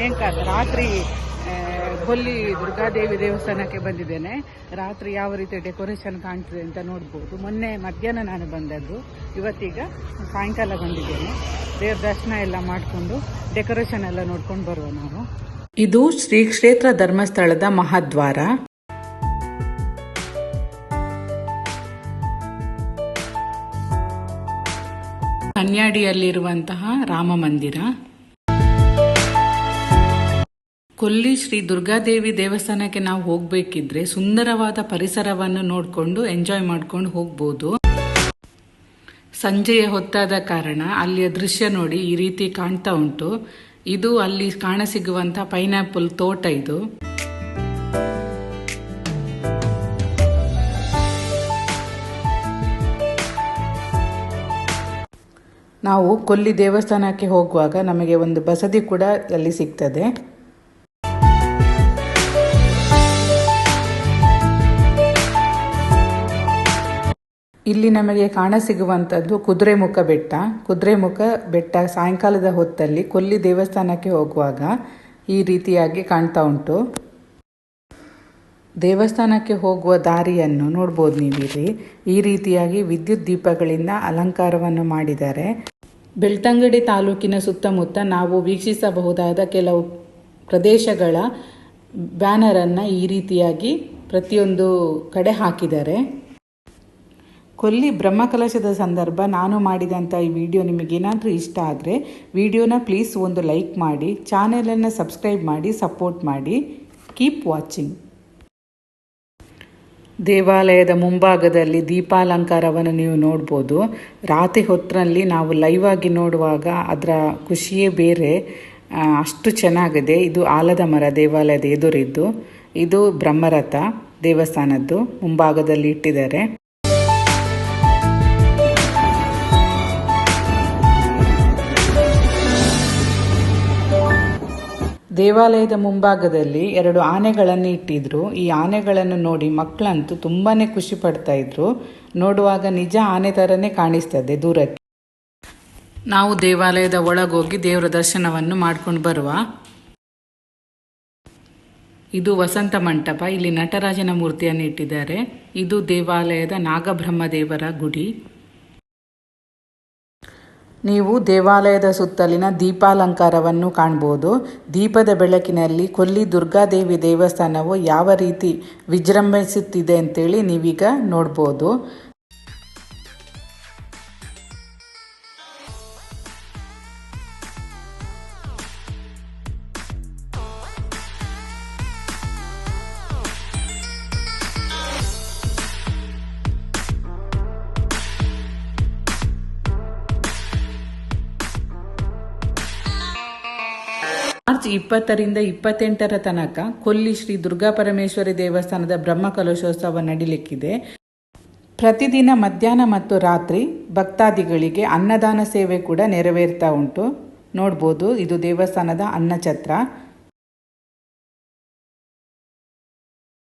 ಸಾಯಂಕಾಲ ರಾತ್ರಿ ಕೊಲ್ಲಿ ದುರ್ಗಾದೇವಿ ದೇವಸ್ಥಾನಕ್ಕೆ ಬಂದಿದ್ದೇನೆ. ರಾತ್ರಿ ಯಾವ ರೀತಿ ಡೆಕೋರೇಷನ್ ಕಾಣ್ತದೆ ಅಂತ ನೋಡ್ಬೋದು. ಮೊನ್ನೆ ಮಧ್ಯಾಹ್ನ ನಾನು ಬಂದದ್ದು. ಇವತ್ತೀಗ ಸಾಯಂಕಾಲ ಬಂದಿದ್ದೇನೆ. ದೇವ್ರ ದರ್ಶನ ಎಲ್ಲ ಮಾಡಿಕೊಂಡು ಡೆಕೋರೇಷನ್ ಎಲ್ಲ ನೋಡ್ಕೊಂಡು ಬರುವ ನಾವು. ಇದು ಶ್ರೀ ಕ್ಷೇತ್ರ ಧರ್ಮಸ್ಥಳದ ಮಹಾದ್ವಾರ. ಕನ್ಯಾಡಿಯಲ್ಲಿರುವಂತಹ ರಾಮ ಮಂದಿರ. ಕೊಲ್ಲಿ ಶ್ರೀ ದುರ್ಗಾದೇವಿ ದೇವಸ್ಥಾನಕ್ಕೆ ನಾವು ಹೋಗಬೇಕಿದ್ರೆ ಸುಂದರವಾದ ಪರಿಸರವನ್ನು ನೋಡಿಕೊಂಡು ಎಂಜಾಯ್ ಮಾಡ್ಕೊಂಡು ಹೋಗ್ಬೋದು. ಸಂಜೆಯ ಹೊತ್ತಾದ ಕಾರಣ ಅಲ್ಲಿಯ ದೃಶ್ಯ ನೋಡಿ ಈ ರೀತಿ ಕಾಣ್ತಾ ಉಂಟು. ಇದು ಅಲ್ಲಿ ಕಾಣಸಿಗುವಂತ ಪೈನಾಪಲ್ ತೋಟ ಇದು. ನಾವು ಕೊಲ್ಲಿ ದೇವಸ್ಥಾನಕ್ಕೆ ಹೋಗುವಾಗ ನಮಗೆ ಒಂದು ಬಸದಿ ಕೂಡ ಅಲ್ಲಿ ಸಿಗ್ತದೆ. ಇಲ್ಲಿ ನಮಗೆ ಕಾಣಸಿಗುವಂಥದ್ದು ಕುದುರೆಮುಖ ಬೆಟ್ಟ. ಕುದುರೆಮುಖ ಬೆಟ್ಟ ಸಾಯಂಕಾಲದ ಹೊತ್ತಲ್ಲಿ ಕೊಲ್ಲಿ ದೇವಸ್ಥಾನಕ್ಕೆ ಹೋಗುವಾಗ ಈ ರೀತಿಯಾಗಿ ಕಾಣ್ತಾ ಉಂಟು. ದೇವಸ್ಥಾನಕ್ಕೆ ಹೋಗುವ ದಾರಿಯನ್ನು ನೋಡ್ಬೋದು ನೀವಿಲ್ಲಿ. ಈ ರೀತಿಯಾಗಿ ವಿದ್ಯುತ್ ದೀಪಗಳಿಂದ ಅಲಂಕಾರವನ್ನು ಮಾಡಿದ್ದಾರೆ. ಬೆಳ್ತಂಗಡಿ ತಾಲೂಕಿನ ಸುತ್ತಮುತ್ತ ನಾವು ವೀಕ್ಷಿಸಬಹುದಾದ ಕೆಲವು ಪ್ರದೇಶಗಳ ಬ್ಯಾನರನ್ನು ಈ ರೀತಿಯಾಗಿ ಪ್ರತಿಯೊಂದು ಕಡೆ ಹಾಕಿದ್ದಾರೆ. ಕೊಲ್ಲಿ ಬ್ರಹ್ಮಕಲಶದ ಸಂದರ್ಭ ನಾನು ಮಾಡಿದಂಥ ಈ ವಿಡಿಯೋ ನಿಮಗೇನಾದರೂ ಇಷ್ಟ ಆದರೆ ವಿಡಿಯೋನ ಪ್ಲೀಸ್ ಒಂದು ಲೈಕ್ ಮಾಡಿ ಚಾನೆಲನ್ನು ಸಬ್ಸ್ಕ್ರೈಬ್ ಮಾಡಿ ಸಪೋರ್ಟ್ ಮಾಡಿ. ಕೀಪ್ ವಾಚಿಂಗ್ ದೇವಾಲಯದ ಮುಂಭಾಗದಲ್ಲಿ ದೀಪಾಲಂಕಾರವನ್ನು ನೀವು ನೋಡ್ಬೋದು. ರಾತ್ರಿ ಹೊತ್ತಿನಲ್ಲಿ ನಾವು ಲೈವ್ ಆಗಿ ನೋಡುವಾಗ ಅದರ ಖುಷಿಯೇ ಬೇರೆ. ಅಷ್ಟು ಚೆನ್ನಾಗಿದೆ. ಇದು ಆಲದ ಮರ, ದೇವಾಲಯದ ಎದುರಿದ್ದು. ಇದು ಬ್ರಹ್ಮರಥ ದೇವಸ್ಥಾನದ್ದು. ಮುಂಭಾಗದಲ್ಲಿ ಇಟ್ಟಿದ್ದಾರೆ. ದೇವಾಲಯದ ಮುಂಭಾಗದಲ್ಲಿ ಎರಡು ಆನೆಗಳನ್ನು ಇಟ್ಟಿದ್ರು. ಈ ಆನೆಗಳನ್ನು ನೋಡಿ ಮಕ್ಕಳಂತೂ ತುಂಬಾ ಖುಷಿ ಪಡ್ತಾ ಇದ್ರು. ನೋಡುವಾಗ ನಿಜ ಆನೆ ಥರನೇ ಕಾಣಿಸ್ತದೆ ದೂರಕ್ಕೆ. ನಾವು ದೇವಾಲಯದ ಒಳಗೋಗಿ ದೇವರ ದರ್ಶನವನ್ನು ಮಾಡ್ಕೊಂಡು ಬರುವ. ಇದು ವಸಂತ ಮಂಟಪ. ಇಲ್ಲಿ ನಟರಾಜನ ಮೂರ್ತಿಯನ್ನು ಇಟ್ಟಿದ್ದಾರೆ. ಇದು ದೇವಾಲಯದ ನಾಗಬ್ರಹ್ಮ ದೇವರ ಗುಡಿ. ನೀವು ದೇವಾಲಯದ ಸುತ್ತಲಿನ ದೀಪಾಲಂಕಾರವನ್ನು ಕಾಣ್ಬೋದು. ದೀಪದ ಬೆಳಕಿನಲ್ಲಿ ಕೊಲ್ಲಿ ದುರ್ಗಾದೇವಿ ದೇವಸ್ಥಾನವು ಯಾವ ರೀತಿ ವಿಜೃಂಭಿಸುತ್ತಿದೆ ಅಂತೇಳಿ ನೀವೀಗ ನೋಡ್ಬೋದು. ಮಾರ್ಚ್ ಇಪ್ಪತ್ತರಿಂದ ಇಪ್ಪತ್ತೆಂಟರ ತನಕ ಕೊಲ್ಲಿ ಶ್ರೀ ದುರ್ಗಾ ಪರಮೇಶ್ವರಿ ದೇವಸ್ಥಾನದ ಬ್ರಹ್ಮಕಲಶೋತ್ಸವ ನಡಿಲಿಕ್ಕಿದೆ. ಪ್ರತಿದಿನ ಮಧ್ಯಾಹ್ನ ಮತ್ತು ರಾತ್ರಿ ಭಕ್ತಾದಿಗಳಿಗೆ ಅನ್ನದಾನ ಸೇವೆ ಕೂಡ ನೆರವೇರ್ತಾ ಉಂಟು. ನೋಡ್ಬೋದು, ಇದು ದೇವಸ್ಥಾನದ ಅನ್ನಛತ್ರ.